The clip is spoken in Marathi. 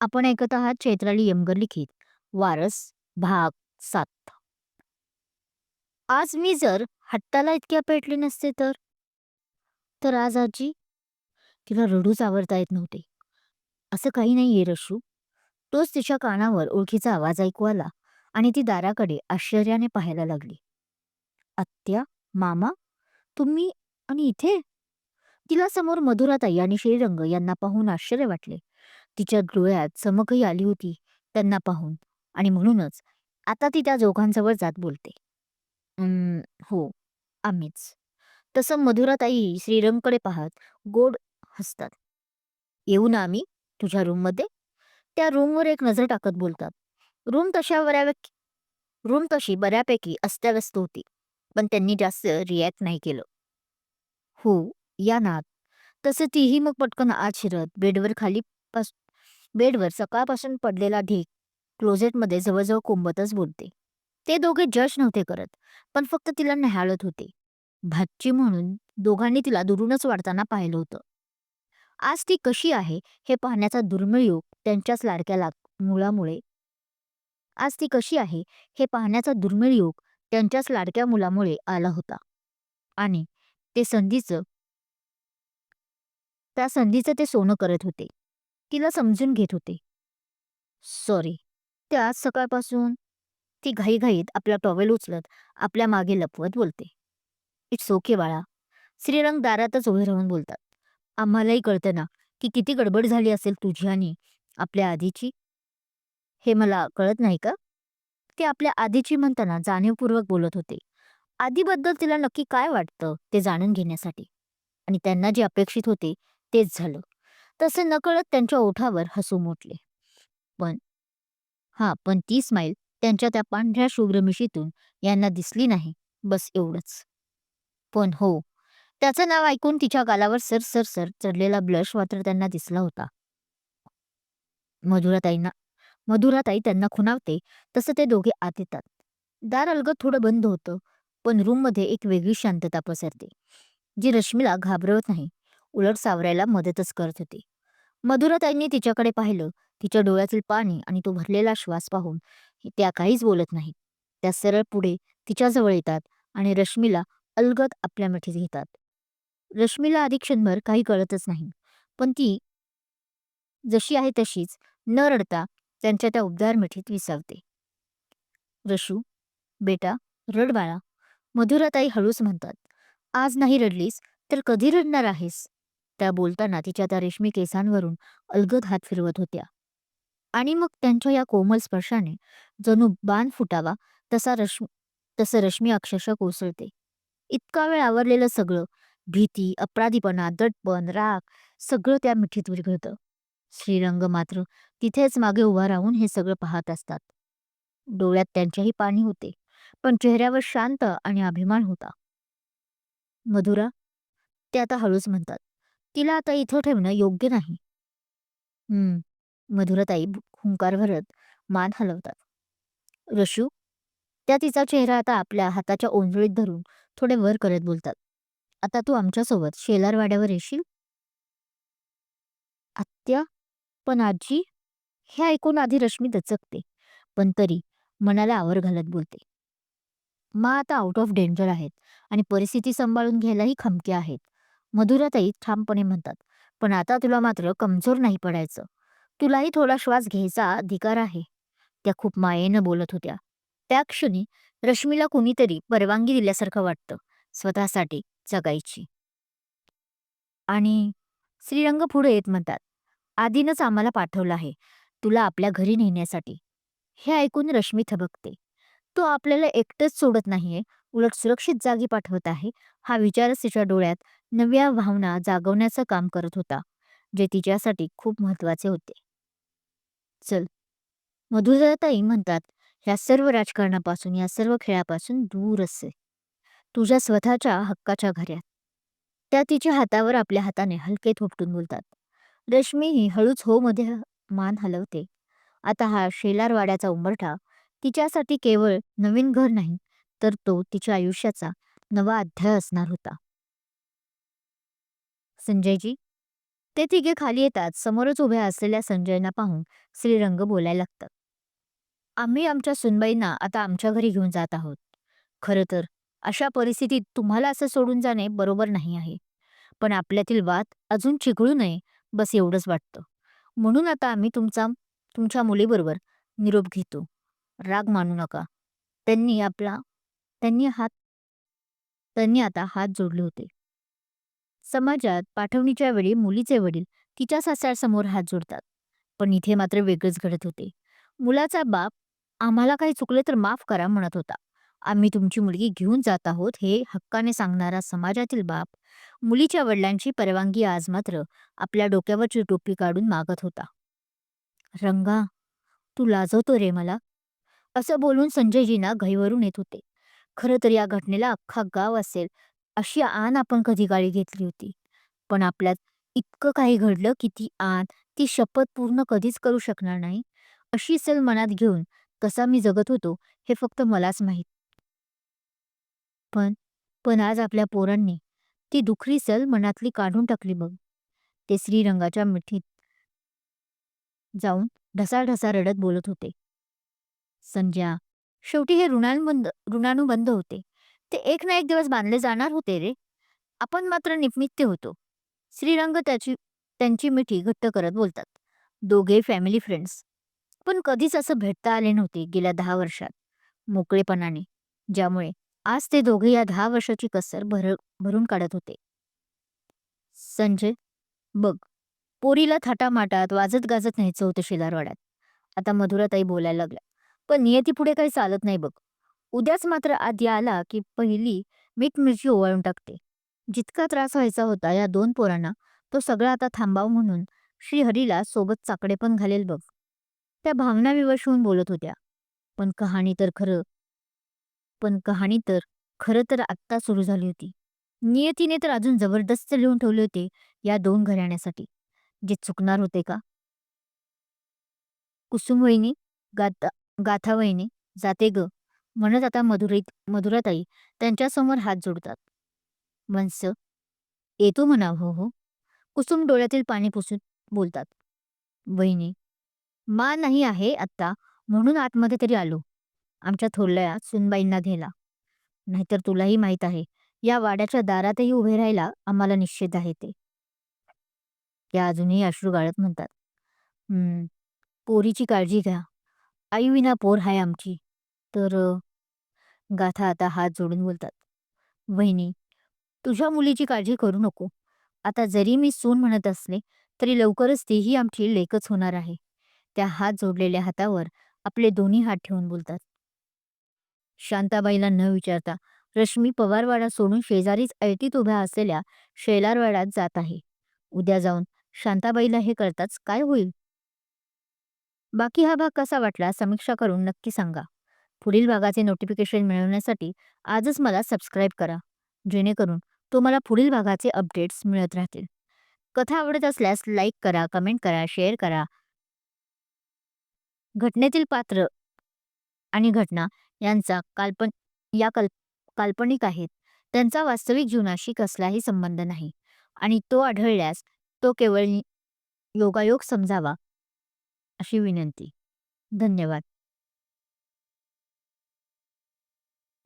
आपण ऐकत आहात चैत्राली यमगर लिखित वारस भाग सात. आज मी जर हट्टाला इतक्या पेटले नसते तर? तर आज आजी तिला रडूच आवडता येत नव्हते. असं काही नाहीये रशू तोच तिच्या कानावर ओळखीचा आवाज ऐकू आला आणि ती दाराकडे आश्चर्याने पाहायला लागली. आत्या मामा तुम्ही आणि इथे? तिला समोर मधुराताई आणि श्रीरंग यांना पाहून आश्चर्य वाटले. तिच्या डोळ्यात चमकही आली होती त्यांना पाहून आणि म्हणूनच आता ती त्या जोघांजवळ जात बोलते. "अं, हो आम्हीच. तसं मधुराताई श्रीरंगकडे पाहत गोड हसतात. येऊ ना आम्ही तुझ्या रूममध्ये? त्या रूमवर एक नजर टाकत बोलतात. रूम तशा बऱ्यापैकी रूम तशी बऱ्यापैकी अस्ताव्यस्त होती पण त्यांनी जास्त रिॲक्ट नाही केलं. हो या ना तसं तीही मग पटकन आत शिरत बेडवर खाली पास बेडवर सकाळपासून पडलेला ढीक क्लोजेटमध्ये जवळजवळ कोंबतच बोलते ते दोघे जज नव्हते करत पण फक्त तिला न्याहाळत होते. भाची म्हणून दोघांनी तिला दुरूनच वाढताना पाहिलं होतं. आज ती कशी आहे हे पाहण्याचा दुर्मिळ योग त्यांच्याच लाडक्या लाग मुलामुळे. आज ती कशी आहे हे पाहण्याचा दुर्मिळ योग त्यांच्याच लाडक्या मुलामुळे आला होता. आणि ते संधीचं त्या संधीचं ते सोनं करत होते. तिला समजून घेत होते. सॉरी त्या सकाळपासून ती घाईघाईत आपला टॉवेल उचलत आपल्या मागे लपवत बोलते. इट्स ओके बाळा. श्रीरंग दारातच उभे राहून बोलतात. आम्हालाही कळतं ना की किती गडबड झाली असेल तुझी आणि आपल्या आधीची? हे मला कळत नाही का? ते आपल्या आधीची म्हणताना जाणीवपूर्वक बोलत होते. आधीबद्दल तिला नक्की काय वाटतं ते जाणून घेण्यासाठी. आणि त्यांना जे अपेक्षित होते तेच झालं. तसे नकळत त्यांच्या ओठावर हसू मोठले पण हा पण ती स्माईल त्यांच्या त्या पांढऱ्या शुभ्र मिशीतून यांना दिसली नाही बस एवढंच. पण हो त्याचं नाव ऐकून तिच्या गालावर सर सर सर चढलेला ब्लश मात्र त्यांना दिसला होता. मधुराताईंना मधुराताई त्यांना खुणावते तसं ते दोघे आत येतात. दार अलग थोडं बंद होतं पण रूममध्ये एक वेगळी शांतता पसरते जी रश्मीला घाबरवत नाही. उलट सावरायला मदतच करत होती. मधुराताईंनी तिच्याकडे पाहिलं. तिच्या डोळ्यातील पाणी आणि तो भरलेला श्वास पाहून त्या काहीच बोलत नाहीत. त्या सरळ पुढे तिच्याजवळ येतात आणि रश्मीला अलगद आपल्या मिठीत घेतात. रश्मीला आधी क्षणभर काही कळतच नाही पण ती जशी आहे तशीच न रडता त्यांच्या त्या उबदार मिठीत विसावते. रशू बेटा रड बाळा. मधुराताई हळूच म्हणतात आज नाही रडलीस तर कधी रडणार आहेस? त्या बोलताना तिच्या त्या रेशमी केसांवरून अलगद हात फिरवत होत्या. आणि मग त्यांच्या या कोमल स्पर्शाने जणू बाण फुटावा तसा रश्मी तसं रश्मी अक्षरशः कोसळते. इतका वेळ आवरलेलं सगळं भीती अपराधीपणा दटपण राग सगळं त्या मिठीत विरघळतं श्रीरंग मात्र तिथेच मागे उभा राहून हे सगळं पाहत असतात. डोळ्यात त्यांच्याही पाणी होते पण चेहऱ्यावर शांत आणि अभिमान होता. मधुरा ते आता हळूच म्हणतात. तिला आता इथं ठेवणं योग्य नाही. हम्म मधुरताई हुंकार भरत मान हलवतात. रशू त्या तिचा चेहरा आता आपल्या हाताच्या ओंजळीत धरून थोडे वर करत बोलतात. आता तू आमच्यासोबत शेलारवाड्यावर येशील? आत्या पण आजी हे ऐकून आधी रश्मी दचकते पण तरी मनाला आवर घालत बोलते. मा आता आउट ऑफ डेंजर आहेत आणि परिस्थिती सांभाळून घ्यायलाही खमके आहेत. मधुराताई ठामपणे म्हणतात. पण आता तुला मात्र कमजोर नाही पडायचं. तुलाही थोडा श्वास घ्यायचा अधिकार आहे. त्या खूप मायेनं बोलत होत्या. त्या क्षणी रश्मीला कुणीतरी परवानगी दिल्यासारखं वाटतं स्वतःसाठी जगायची. आणि श्रीरंग पुढे येत म्हणतात आधीनच आम्हाला पाठवलं आहे तुला आपल्या घरी नेण्यासाठी. हे ऐकून रश्मी थबकते. तो आपल्याला एकटंच सोडत नाहीये उलट सुरक्षित जागी पाठवत आहे हा विचारच तिच्या डोळ्यात नव्या भावना जागवण्याचं काम करत होता जे तिच्यासाठी खूप महत्त्वाचे होते. चल. मधुरताई म्हणतात ह्या सर्व राजकारणापासून या सर्व खेळापासून दूर असे. तुझ्या स्वतःच्या हक्काच्या घऱ्यात त्या तिच्या हातावर आपल्या हाताने हलके थोपटून बोलतात. रश्मी ही हळूच हो मध्ये मान हलवते. आता हा शेलारवाड्याचा उंबरठा तिच्यासाठी केवळ नवीन घर नाही तर तो तिच्या आयुष्याचा नवा अध्याय असणार होता. संजयजी? ते तिघे खाली येतात समोरच उभ्या असलेल्या संजयना पाहून श्रीरंग बोलायला लागतात. आम्ही आमच्या सुनबाईंना आता आमच्या घरी घेऊन जात आहोत. खरं तर अशा परिस्थितीत तुम्हाला असं सोडून जाणे बरोबर नाही आहे. पण आपल्यातील वाद अजून चिघळू नये बस एवढंच वाटतं. म्हणून आता आम्ही तुमचा तुमच्या मुलीबरोबर निरोप घेतो. राग मानू नका. त्यांनी आपला त्यांनी हात त्यांनी आता हात जोडले होते. समाजात पाठवणीच्या वेळी मुलीचे वडील तिच्या सासऱ्यासमोर हात जोडतात. पण इथे मात्र वेगळंच घडत होते. मुलाचा बाप आम्हाला काही चुकले तर माफ करा म्हणत होता. आम्ही तुमची मुलगी घेऊन जात आहोत हे हक्काने सांगणारा समाजातील बाप मुलीच्या वडिलांची परवानगी आज मात्र आपल्या डोक्यावरची टोपी काढून मागत होता. रंगा तू लाजवतो रे मला असं बोलून संजयजींना घाईवरून येत होते. खरं तर या घटनेला अख्खा गाव असेल अशी आण आपण कधी गाडी घेतली होती. पण आपल्यात इतकं काही घडलं की ती आण ती शपथ पूर्ण कधीच करू शकणार नाही. अशी सल मनात घेऊन कसा मी जगत होतो हे फक्त मलाच माहीत. पण पण आज आपल्या पोरांनी ती दुखरी सल मनातली काढून टाकली बघ. ते श्रीरंगाच्या मिठीत जाऊन ढसाढसा रडत बोलत होते. संध्या शेवटी हे ऋणानुबंध ऋणानुबंध होते. ते एक ना एक दिवस बांधले जाणार होते रे. आपण मात्र निमित्त होतो. श्रीरंग त्याची त्यांची मिठी घट्ट करत बोलतात. दोघे फॅमिली फ्रेंड्स पण कधीच असं भेटता आले नव्हते गेल्या दहा वर्षात. मोकळेपणाने. ज्यामुळे आज ते दोघे या दहा वर्षाची कसर भर भरून काढत होते. संजय बघ. पोरीला थाटामाटात वाजत गाजत न्यायचं होतं शेजारवाड्यात. आता मधुराताई बोलायला लागल्या. पण नियती पुढे काही चालत नाही बघ. उद्याच मात्र आधी आला की पहिली मीठ मिरची ओवाळून टाकते. जितका त्रास व्हायचा होता या दोन पोरांना तो सगळा आता थांबाव म्हणून श्रीहरीला सोबत चाकडे पण घालेल बघ. त्या भावना विवश होऊन बोलत होत्या. पण कहाणी तर खरं. पण कहाणी तर खरं तर आत्ता सुरू झाली होती. नियतीने तर अजून जबरदस्त लिहून ठेवले होते या दोन घराण्यासाठी. जे चुकणार होते का? कुसुम वहिनी गाथा गाथा वहिनी जाते ग. म्हणत आता मधुरीत मधुराताई त्यांच्यासमोर हात जोडतात. मनस येतो म्हणा हो हो. कुसुम डोळ्यातील पाणी पुसून बोलतात. बहिणी मा नाही आहे आत्ता म्हणून आतमध्ये तरी आलो. आमच्या थोरल्या सुनबाईंना घ्यायला. नाहीतर तुलाही माहीत आहे या वाड्याच्या दारातही उभे राहायला आम्हाला निश्चित आहे ते. त्या अजूनही अश्रू गाळत म्हणतात. हम्म पोरीची काळजी घ्या. आई विना पोर आहे आमची. तर गाथा आता हात जोडून बोलतात. वहिनी तुझ्या मुलीची काळजी करू नको. आता जरी मी सून म्हणत असले तरी लवकरच तीही आमची लेकच होणार आहे. त्या हात जोडलेल्या हातावर आपले दोन्ही हात ठेवून बोलतात. शांताबाईला न विचारता रश्मी पवारवाडा सोडून शेजारीच ऐटीत उभ्या असलेल्या शेलारवाड्यात जात आहे. उद्या जाऊन शांताबाईला हे कळताच काय होईल? बाकी हा भाग कसा वाटला समीक्षा करून नक्की सांगा. पुढील भागाचे नोटिफिकेशन मिळवण्यासाठी आजच मला सबस्क्राईब करा. जेणेकरून तुम्हाला पुढील भागाचे अपडेट्स मिळत राहतील. कथा आवडत असल्यास लाईक करा कमेंट करा शेअर करा. घटनेतील पात्र आणि घटना यांचा काल्पन या कल्प काल्पनिक आहेत. त्यांचा वास्तविक जीवनाशी कसलाही संबंध नाही आणि तो आढळल्यास तो केवळ योगायोग समजावा अशी विनंती. धन्यवाद.